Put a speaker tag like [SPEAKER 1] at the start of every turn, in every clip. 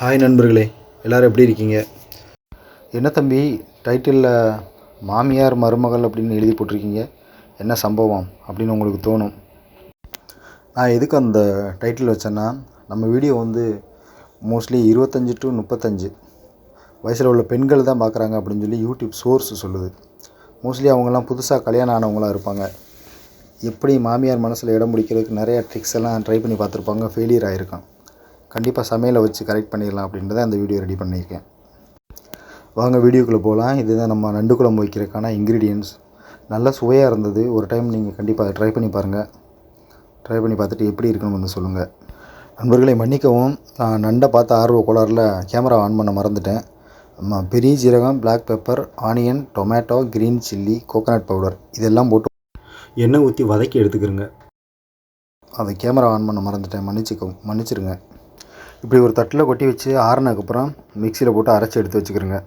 [SPEAKER 1] Hi நண்பர்களே எல்லோரும் எப்படி இருக்கீங்க? என்ன தம்பி டைட்டிலில் மாமியார் மருமகள் அப்படின்னு எழுதி போட்டிருக்கீங்க. என்ன சம்பவம் அப்படின்னு உங்களுக்கு தோணும்? நான் எதுக்கு அந்த டைட்டில் வச்சேன்னா நம்ம வீடியோ வந்து மோஸ்ட்லி இருபத்தஞ்சி டு முப்பத்தஞ்சு வயசில் உள்ள பெண்கள் தான் பார்க்குறாங்க அப்படின்னு சொல்லி யூடியூப் சோர்ஸ் சொல்லுது. மோஸ்ட்லி அவங்கெல்லாம் புதுசாக கல்யாணம் ஆனவங்களாக இருப்பாங்க. எப்படி மாமியார் மனசில் இடம் பிடிக்கிறதுக்கு நிறையா ட்ரிக்ஸ் எல்லாம் ட்ரை பண்ணி பார்த்துருப்பாங்க. ஃபெயிலியர் ஆகிருக்கான் கண்டிப்பாக சமையலை வச்சு கரெக்ட் பண்ணிடலாம் அப்படின்றத அந்த வீடியோ ரெடி பண்ணியிருக்கேன். வாங்க வீடியோக்குள்ளே போகலாம். இதுதான் நம்ம நண்டு குழம்பு வைக்கிறதுக்கான இன்க்ரீடியன்ஸ் நல்ல சுவையாக இருந்தது. ஒரு டைம் நீங்கள் கண்டிப்பாக ட்ரை பண்ணி பாருங்கள் ட்ரை பண்ணி பார்த்துட்டு எப்படி இருக்குன்னு வந்து சொல்லுங்கள் நண்பர்களை மன்னிக்கவும். நான் நண்டை பார்த்து ஆர்வ கோளாறில் கேமரா ஆன் பண்ண மறந்துட்டேன். பெரிய ஜீரகம் black pepper onion tomato green chilli coconut powder இதெல்லாம் போட்டு எண்ணெய் ஊற்றி வதக்கி எடுத்துக்கிறங்க. அதை கேமரா ஆன் பண்ண மறந்துட்டேன். மன்னிச்சிக்கவும் மன்னிச்சிருங்க. இப்படி ஒரு தட்டில் கொட்டி வச்சு ஆறுனதுக்கப்புறம் மிக்சியில் போட்டு அரைச்சி எடுத்து வச்சுக்கிறோங்க.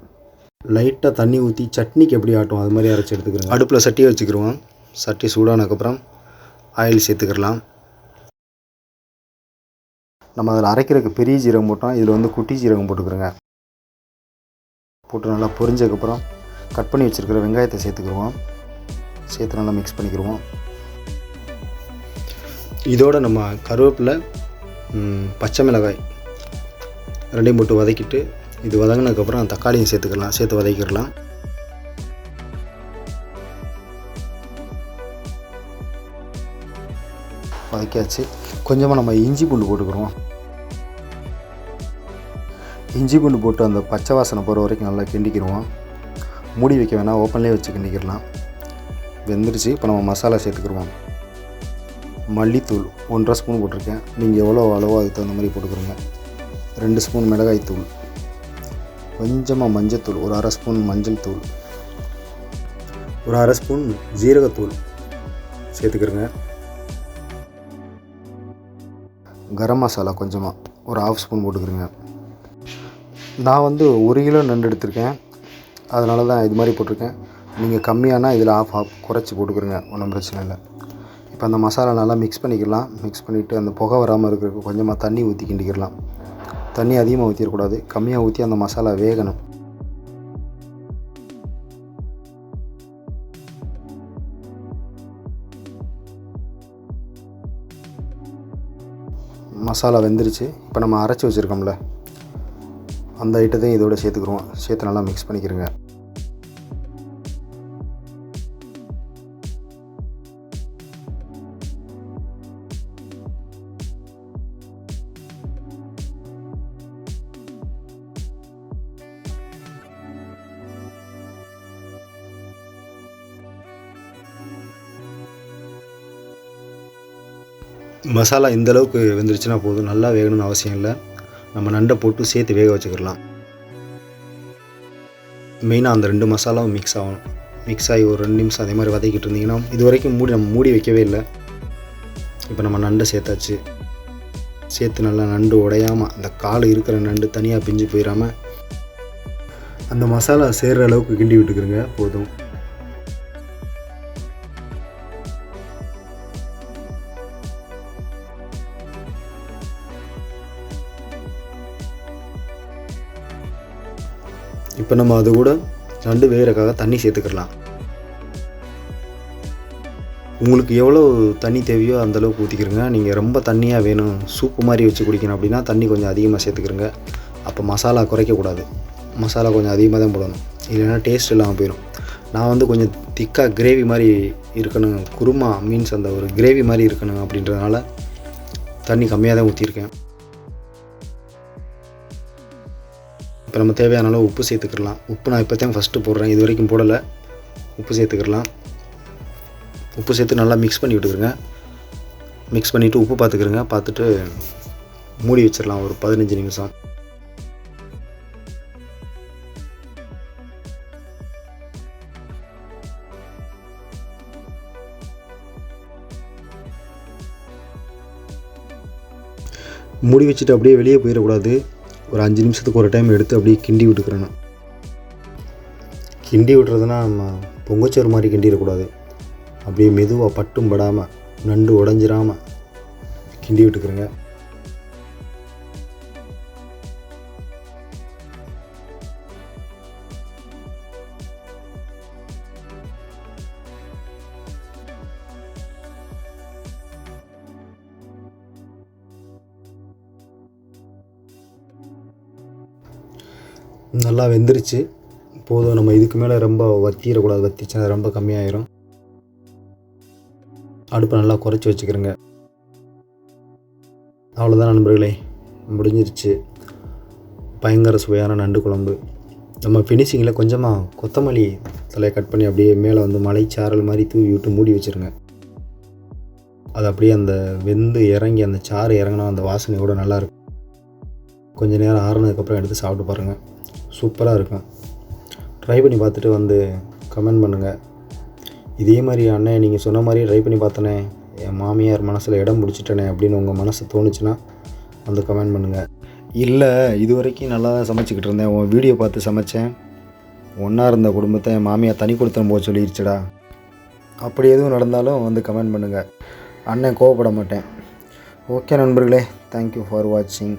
[SPEAKER 1] லைட்டாக தண்ணி ஊற்றி சட்னிக்கு எப்படி ஆட்டும் அது மாதிரி அரைச்சி எடுத்துக்கிறோங்க. அடுப்பில் சட்டியை வச்சுக்கிருவோம். சட்டி சூடானதுக்கப்புறம் ஆயில் சேர்த்துக்கிடலாம் நம்ம அதில் அரைக்கிறதுக்கு பெரிய ஜீரகம் போட்டோம். இதில் வந்து குட்டி ஜீரகம் போட்டுக்கிறோங்க. போட்டு நல்லா பொரிஞ்சதுக்கப்புறம் கட் பண்ணி வச்சுருக்கிற வெங்காயத்தை சேர்த்துக்கிருவோம். சேர்த்து நல்லா மிக்ஸ் பண்ணிக்கிருவோம். இதோட நம்ம கருவேப்பிலை பச்சை மிளகாய் ரெண்டையும் போட்டு வதக்கிட்டு இது வதங்கினதுக்கப்புறம் தக்காளியும் சேர்த்துக்கலாம் சேர்த்து வதக்கிடலாம். வதக்கியாச்சு. கொஞ்சமாக நம்ம இஞ்சி பூண்டு போட்டுக்கிறோம். இஞ்சி பூண்டு போட்டு அந்த பச்சை வாசனை போகிற வரைக்கும் நல்லா கிண்டிக்கிடுவோம். மூடி வைக்க வேணாம் ஓப்பன்லேயே வச்சு கிண்டிக்கிடலாம். வெந்துருச்சு இப்போ நம்ம மசாலா சேர்த்துக்கிடுவோம். மல்லித்தூள் ஒன்றரை ஸ்பூன் போட்டிருக்கேன். நீங்கள் எவ்வளோ அளவோ அதுக்கு தகுந்த மாதிரி போட்டுக்கிறோங்க ரெண்டு ஸ்பூன் மிளகாய் தூள் கொஞ்சமாக மஞ்சத்தூள் ஒரு அரை ஸ்பூன் மஞ்சள் தூள் ஒரு அரை ஸ்பூன் ஜீரகத்தூள் சேர்த்துக்கிறேங்க. கரம் மசாலா கொஞ்சமாக ஒரு ஆஃப் ஸ்பூன் போட்டுக்கிறேங்க. நான் வந்து ஒரு கிலோ நண்டு எடுத்திருக்கேன். அதனால தான் இது மாதிரி போட்டிருக்கேன். நீங்கள் கம்மியானா இதில் ஆஃப் ஆஃப் குறைச்சி போட்டுக்கிறோங்க ஒன்றும் பிரச்சனை இல்லை. இப்போ அந்த மசாலா நல்லா மிக்ஸ் பண்ணிக்கலாம். மிக்ஸ் பண்ணிவிட்டு அந்த புகை வராமல் இருக்கிறதுக்கு கொஞ்சமாக தண்ணி ஊற்றி கிண்டிக்கிடலாம் தண்ணி அதிகமாக ஊற்றிடக்கூடாது கம்மியாக ஊற்றி அந்த மசாலா வேகணும். மசாலா வெந்துருச்சு. இப்போ நம்ம அரைச்சி வச்சுருக்கோம்ல. அந்த ஐட்டத்தையும் இதோட சேர்த்துக்குருவோம். சேர்த்து நல்லா மிக்ஸ் பண்ணிக்கிறேங்க மசாலா இந்த அளவுக்கு வெந்துருச்சுன்னா போதும். நல்லா வேகணும்னு அவசியம் இல்லை. நம்ம நண்டை போட்டு சேர்த்து வேக வச்சுக்கிடலாம். மெயினாக அந்த ரெண்டு மசாலாவும் மிக்ஸ் ஆகணும். மிக்ஸ் ஆகி ஒரு ரெண்டு நிமிஷம் அதே மாதிரி வதக்கிட்டு இருந்தீங்கன்னா இது வரைக்கும் மூடி நம்ம மூடி வைக்கவே இல்லை. இப்போ நம்ம நண்டை சேர்த்தாச்சு. சேர்த்து நல்லா நண்டு உடையாமல் அந்த கால் இருக்கிற நண்டு தனியாக பிஞ்சு போயிடாமல் அந்த மசாலா சேர்கிற அளவுக்கு கிண்டி விட்டுக்கிறங்க போதும். இப்போ நம்ம அது கூட நண்டு வேகிறக்காக தண்ணி சேர்த்துக்கிடலாம். உங்களுக்கு எவ்வளோ தண்ணி தேவையோ அந்த அளவுக்கு ஊற்றிக்கிறங்க நீங்கள் ரொம்ப தண்ணியாக வேணும் சூப்பு மாதிரி வச்சு குடிக்கணும் அப்படின்னா தண்ணி கொஞ்சம் அதிகமாக சேர்த்துக்கிறங்க அப்போ மசாலா குறைக்கக்கூடாது மசாலா கொஞ்சம் அதிகமாக தான் போடணும். இல்லைன்னா டேஸ்ட் இல்லாமல் போயிடும் நான் வந்து கொஞ்சம் திக்காக கிரேவி மாதிரி இருக்கணும். குருமா மீன்ஸ் அந்த ஒரு கிரேவி மாதிரி இருக்கணும் அப்படின்றதுனால தண்ணி கம்மியாக தான் ஊற்றிருக்கேன் இப்போ நம்ம தேவையான அளவு உப்பு சேர்த்துக்கிடலாம். உப்பு நான் இப்போ தான் ஃபஸ்ட்டு போடுறேன். இது வரைக்கும் போடலை. உப்பு சேர்த்துக்கிடலாம். உப்பு சேர்த்து நல்லா மிக்ஸ் பண்ணி விட்டுக்கிறங்க மிக்ஸ் பண்ணிவிட்டு உப்பு பார்த்துக்கிறேங்க பார்த்துட்டு மூடி வச்சிடலாம். ஒரு பதினஞ்சு நிமிஷம். மூடி வச்சுட்டு அப்படியே வெளியே போயிடக்கூடாது. ஒரு அஞ்சு நிமிஷத்துக்கு ஒரு டைம் எடுத்து அப்படியே கிண்டி விட்டுக்கிறேன் நான். கிண்டி விட்டுறதுனா நம்ம பொங்கச்சோறு மாதிரி கிண்டிடக்கூடாது அப்படியே மெதுவாக பட்டும் படாமல் நண்டு உடஞ்சிராமல் கிண்டி விட்டுக்கிறேங்க நல்லா வெந்துருச்சு. போதும் நம்ம இதுக்கு மேலே ரொம்ப வத்திடக்கூடாது வத்திச்சா ரொம்ப கம்மியாயிரும். அடுப்பை நல்லா குறைச்சி வச்சுக்கிறேங்க. அவ்வளோதான் நண்பர்களே முடிஞ்சிருச்சு. பயங்கர சுவையான நண்டு குழம்பு. நம்ம ஃபினிஷிங்கில் கொஞ்சமாக கொத்தமல்லி தலையை கட் பண்ணி அப்படியே மேலே வந்து மலைச்சாரல் மாதிரி தூவி விட்டு மூடி வச்சுருங்க. அது அப்படியே அந்த வெந்து இறங்கி அந்த சாறு இறங்கினா அந்த வாசனையோடு நல்லாயிருக்கும் கொஞ்ச நேரம் ஆறுனதுக்கப்புறம் எடுத்து சாப்பிட்டு பாருங்கள் சூப்பராக இருக்கும். ட்ரை பண்ணி பார்த்துட்டு வந்து கமெண்ட் பண்ணுங்கள் இதே மாதிரி அண்ணே நீங்கள் சொன்ன மாதிரி ட்ரை பண்ணி பார்த்தனே என் மாமியார் மனசில் இடம் பிடிச்சிட்டனே அப்படின்னு உங்கள் மனசு தோணுச்சுன்னா வந்து கமெண்ட் பண்ணுங்கள் இல்லை இது வரைக்கும் நல்லா தான் சமைச்சிக்கிட்டு இருந்தேன். உன் வீடியோ பார்த்து சமைச்சேன். ஒன்றா இருந்த குடும்பத்தை என் மாமியார் தனி கொடுத்தன போக சொல்லிடுச்சுடா அப்படி எதுவும் நடந்தாலும் வந்து கமெண்ட் பண்ணுங்கள் அண்ணன் கோவப்பட மாட்டேன். ஓகே நண்பர்களே தேங்க்யூ ஃபார் வாட்சிங்